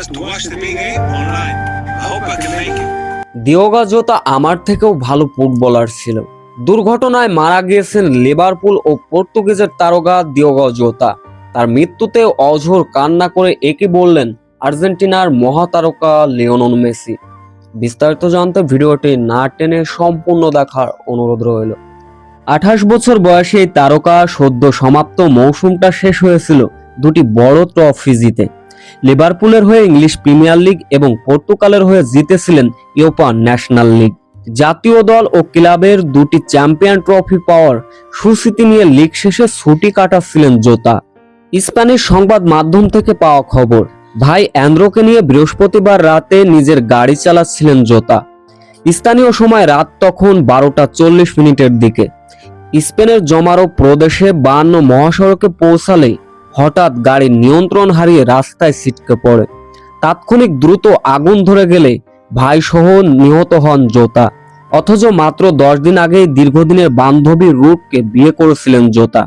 us. দিওগা জোতা আমার থেকেও ভালো ফুটবলার ছিল। দুর্ঘটনায় মারা গিয়েছেন লিভারপুল ও পর্তুগিজের তারকা দিওগা জোতা। তার মৃত্যুতে অঝোর কান্না করে একই বললেন, আর্জেন্টিনার মহাতারকা লিওনন মেসি। বিস্তারিত জানতে ভিডিওটি না টেনে সম্পূর্ণ দেখার অনুরোধ রইল। আঠাশ বছর বয়সে এই তারকা সদ্য সমাপ্ত মৌসুমটা শেষ হয়েছিল দুটি বড় ট্রফি জিতে। লিভারপুলের হয়ে ইংলিশ প্রিমিয়ার লিগ এবং পর্তুগালের হয়ে জিতেছিলেন ইউপা ন্যাশনাল লিগ। জাতীয় দল ও ক্লাবের দুটি চ্যাম্পিয়ন ট্রফি পাওয়ার সুস্মৃতি নিয়ে লিগ শেষে ছুটি কাটাচ্ছিলেন জোতা। স্প্যানিশ সংবাদ মাধ্যম থেকে পাওয়া খবর, ভাই অ্যান্দ্রোকে নিয়ে বৃহস্পতিবার রাতে নিজের গাড়ি চালাচ্ছিলেন জোতা। স্থানীয় সময় রাত তখন বারোটা চল্লিশ মিনিটের দিকে। স্পেনের জমারো প্রদেশে বান্ন মহাসড়কে পৌঁছালে হঠাৎ গাড়ির নিয়ন্ত্রণ হারিয়ে রাস্তায় ছিটকে পড়ে। তাৎক্ষণিক দ্রুত আগুন ধরে গেলে ভাই সহ নিহত হন জোতা। অথচ মাত্র দশ দিন আগেই দীর্ঘদিনের বান্ধবী রূপকে বিয়ে করেছিলেন জোতা।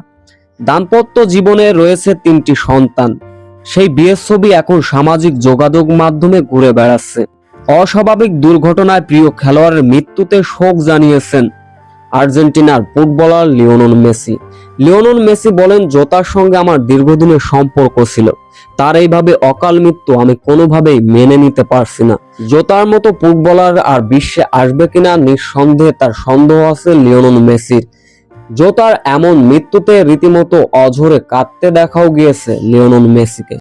দাম্পত্য জীবনে রয়েছে তিনটি সন্তান। সেই বিয়ের ছবি এখন সামাজিক যোগাযোগ মাধ্যমে ঘুরে বেড়াচ্ছে। অস্বাভাবিক দুর্ঘটনায় প্রিয় খেলোয়াড়ের মৃত্যুতে শোক জানিয়েছেন আর্জেন্টিনার footballer Lionel Messi. Lionel Messi বলেন, জোতার সঙ্গে আমার দীর্ঘদিনের সম্পর্ক ছিল। তার এইভাবে অকাল মৃত্যু আমি কোনোভাবেই মেনে নিতে পারছি না। জোতার মতো ফুটবলার আর বিশ্বে আসবে কিনা নিঃসন্দেহে তার সন্দেহ আছে লিওনন মেসির। জোতার এমন মৃত্যুতে রীতিমতো অঝরে কাঁদতে দেখাও গিয়েছে লিওনন মেসিকে।